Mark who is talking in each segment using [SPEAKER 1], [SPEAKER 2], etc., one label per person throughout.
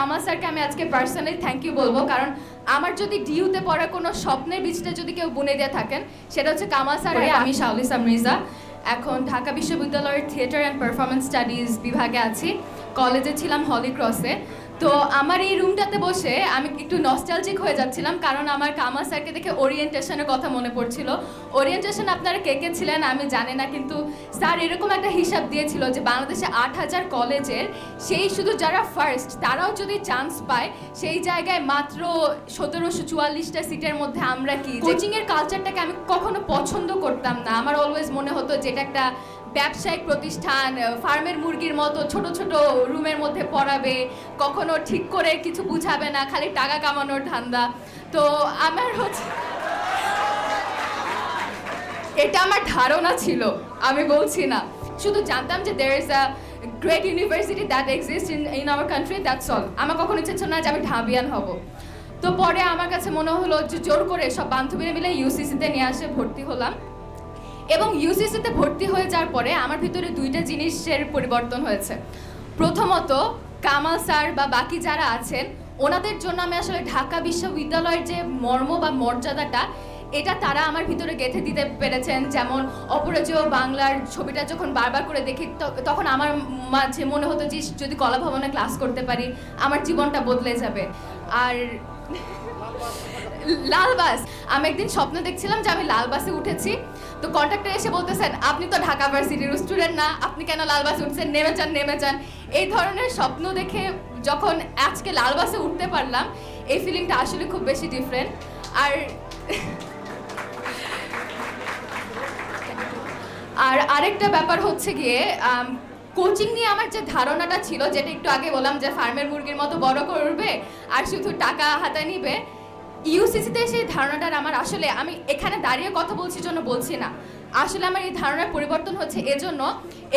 [SPEAKER 1] কামাল স্যারকে আমি আজকে পার্সোনালি থ্যাংক ইউ বলব। কারণ আমার যদি ডিউতে পড়া কোনো স্বপ্নের বীজটা যদি কেউ বুনে দিয়ে থাকেন, সেটা হচ্ছে কামাল স্যার আমি শাউলিসা মির্জা এখন ঢাকা বিশ্ববিদ্যালয়ের থিয়েটার অ্যান্ড পারফরমেন্স স্টাডিজ বিভাগে আছি। কলেজে ছিলাম হলি ক্রসে তো আমার এই রুমটাতে বসে আমি একটু নস্টালজিক হয়ে যাচ্ছিলাম কারণ আমার কামাল স্যারকে দেখে ওরিয়েন্টেশনের কথা মনে পড়ছিল। ওরিয়েন্টেশন আপনারা কে কে ছিলেন আমি জানি না কিন্তু স্যার এরকম একটা হিসাব দিয়েছিল যে বাংলাদেশে আট হাজার কলেজের সেই শুধু যারা ফার্স্ট তারাও যদি চান্স পায় সেই জায়গায় মাত্র সতেরোশো চুয়াল্লিশটা সিটের মধ্যে আমরা কি? কোচিং এর কালচারটাকে আমি কখনো পছন্দ করতাম না। আমার অলওয়েজ মনে হতো যে এটা একটা ব্যবসায়িক প্রতিষ্ঠান ফার্মের মুরগির মতো ছোট ছোট রুমের মধ্যে পড়াবে, কখনো ঠিক করে কিছু বুঝাবে না, খালি টাকা কামানোর ধান্দা। তো আমার হচ্ছে এটা আমার ধারণা ছিল, আমি বলছি না। শুধু জানতাম যে there is a great university that exist in in our country that's all আমার কখনো ইচ্ছে ছিল না যে আমি ঢাবিয়ান হব। তো পরে আমার কাছে মনে হলো যে জোর করে সব বান্ধবীরা মিলে ইউসিসিতে নিয়ে আসে ভর্তি হলাম। এবং ইউসিসিতে ভর্তি হয়ে যাওয়ার পরে আমার ভিতরে দুইটা জিনিসের পরিবর্তন হয়েছে। প্রথমত, কামাল স্যার বা বাকি যারা আছেন, ওনাদের জন্য আমি আসলে ঢাকা বিশ্ববিদ্যালয়ের যে মর্ম বা মর্যাদাটা, এটা তারা আমার ভিতরে গেঁথে দিতে পেরেছেন। যেমন অপরাজয় বাংলার ছবিটা যখন বারবার করে দেখি তখন আমার মাঝে মনে হতো যে যদি কলা ভবনে ক্লাস করতে পারি, আমার জীবনটা বদলে যাবে। আর লাল বাস। আমি একদিন স্বপ্ন দেখছিলাম যে আমি লাল বাসে উঠেছি। তো কন্ট্রাক্টর এসে বলতেছেন, আপনি তো ঢাকা ভার্সিটির স্টুডেন্ট না। আপনি কেন লাল বাসে উঠছেন? নেমে যান নেমে যান। এই ধরনের স্বপ্ন দেখে যখন আজকে লাল বাসে উঠতে পারলাম, এই ফিলিংটা আসলে খুব বেশি ডিফারেন্ট আর আর আরেকটা ব্যাপার হচ্ছে গিয়ে কোচিং নিয়ে আমার যে ধারণাটা ছিল, যেটা একটু আগে বললাম যে ফার্মের মুরগির মতো বড় করবে আর শুধু টাকা হাতে নিবে ইউসিসিতে সেই ধারণাটার আমার আসলে আমি এখানে দাঁড়িয়ে কথা বলছি জন্য বলছি না। আসলে আমার এই ধারণার পরিবর্তন হচ্ছে এজন্য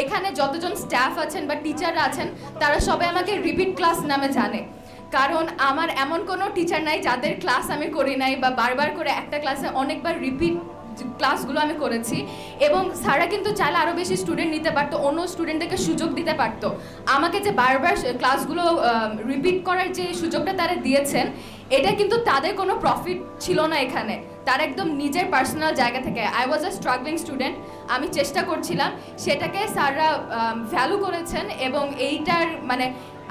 [SPEAKER 1] এখানে যতজন স্টাফ আছেন বা টিচাররা আছেন, তারা সবাই আমাকে রিপিট ক্লাস নামে জানে। কারণ আমার এমন কোনো টিচার নাই যাদের ক্লাস আমি করি নাই বা বারবার করে একটা ক্লাসে অনেকবার রিপিট ক্লাসগুলো আমি করেছি এবং স্যাররা কিন্তু চাইলে আরও বেশি স্টুডেন্ট নিতে পারতো, অন্য স্টুডেন্টদেরকে সুযোগ দিতে পারতো। আমাকে যে বারবার ক্লাসগুলো রিপিট করার যে সুযোগটা তারা দিয়েছেন, এটা কিন্তু তাদের কোনো প্রফিট ছিল না এখানে। তার একদম নিজের পার্সোনাল জায়গা থেকে। I was a struggling student আমি চেষ্টা করছিলাম, সেটাকে স্যাররা ভ্যালু করেছেন এবং এইটার মানে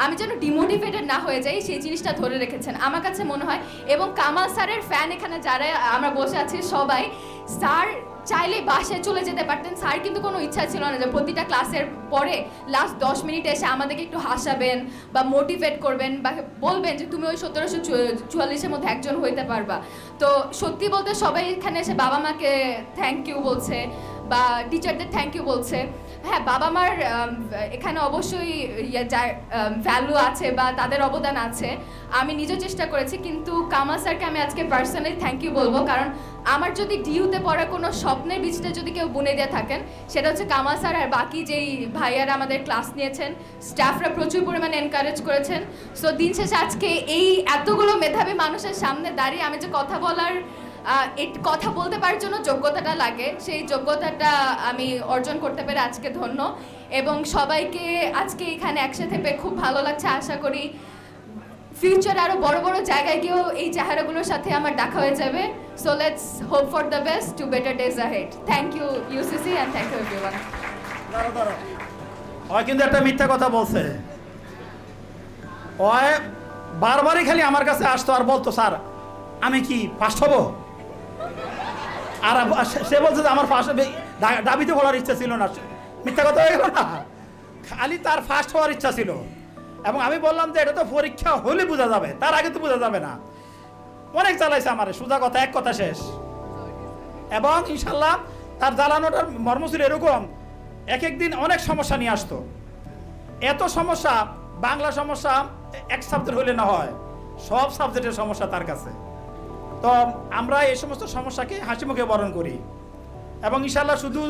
[SPEAKER 1] আমি যেন ডিমোটিভেটেড না হয়ে যাই, সেই জিনিসটা ধরে রেখেছেন। আমার কাছে মনে হয়, এবং কামাল স্যারের ফ্যান এখানে যারা, আমরা বসে আছি সবাই, স্যার চাইলে বাসায় চলে যেতে পারতেন। স্যার কিন্তু কোনো ইচ্ছা ছিল না যে প্রতিটা ক্লাসের পরে লাস্ট দশ মিনিট এসে আমাদেরকে একটু হাসাবেন বা মোটিভেট করবেন বা বলবেন যে, তুমি ওই সতেরোশো চুয়াল্লিশের মধ্যে একজন হইতে পারবা। তো সত্যি বলতে সবাই এখানে এসে বাবা মাকে থ্যাংক ইউ বলছে বা টিচারদের থ্যাংক ইউ বলছে। হ্যাঁ বাবা মার এখানে অবশ্যই ইয়ে ভ্যালু আছে বা তাদের অবদান আছে। আমি নিজেও চেষ্টা করেছি, কিন্তু কামাল স্যারকে আমি আজকে পার্সোনালি থ্যাংক ইউ বলব। কারণ আমার যদি ডিউতে পড়া কোনো স্বপ্নের বীজটা যদি কেউ বুনে দিয়ে থাকেন, সেটা হচ্ছে কামাল স্যার আর বাকি যেই ভাইয়ারা আমাদের ক্লাস নিয়েছেন স্টাফরা প্রচুর পরিমাণে এনকারেজ করেছেন। সো দিন শেষে আজকে এই এতগুলো মেধাবী মানুষের সামনে দাঁড়িয়ে আমি যে কথা বলার কথা বলতে পারার জন্য যোগ্যতাটা লাগে। সেই যোগ্যতাটা আমি অর্জন করতে পেরে আজকে ধন্য। এবং সবাইকে আজকে এখানে একসাথে পেয়ে খুব ভালো লাগছে। আশা করি ফিউচার আরও বড় বড় জায়গায় গিয়েও এই চেহারাগুলোর সাথে আমার দেখা হয়ে যাবে। So let's hope for the best to better days ahead thank you UCC and thank you everyone
[SPEAKER 2] ওই কিন্তু একটা মিথ্যা কথা বলছে। ওই বারবারই খালি আমার কাছে আসতো আর বলতো, স্যার, আমি কি ফার্স্ট হব? আর সে- বলছে যে আমার ফার্স্ট দাবিতে বলার ইচ্ছা ছিল না। মিথ্যা কথা হয়ে গেল না। খালি তার ফার্স্ট হওয়ার ইচ্ছা ছিল। এবং আমি বললাম যে এটা তো পরীক্ষা হলে বোঝা যাবে, তার আগে তো বোঝা যাবে না। অনেক জ্বালাইছে আমার, সোজা কথা, এক কথা শেষ। এবং ইনশাল্লাহ তার জ্বালানোটার মর্ম ছিল এরকম, এক এক দিন অনেক সমস্যা নিয়ে আসতো। এত সমস্যা, বাংলা সমস্যা এক সাবজেক্ট হলে না হয়, সব সাবজেক্টের সমস্যা তার কাছে। তো আমরা এই সমস্ত সমস্যাকে হাসি মুখে বরণ করি। এবং ইশাল্লাহ শুধু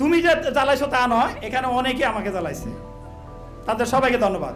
[SPEAKER 2] তুমি যে জ্বালাইছো তা নয়, এখানে অনেকে আমাকে জ্বালাইছে। তাদের সবাইকে ধন্যবাদ।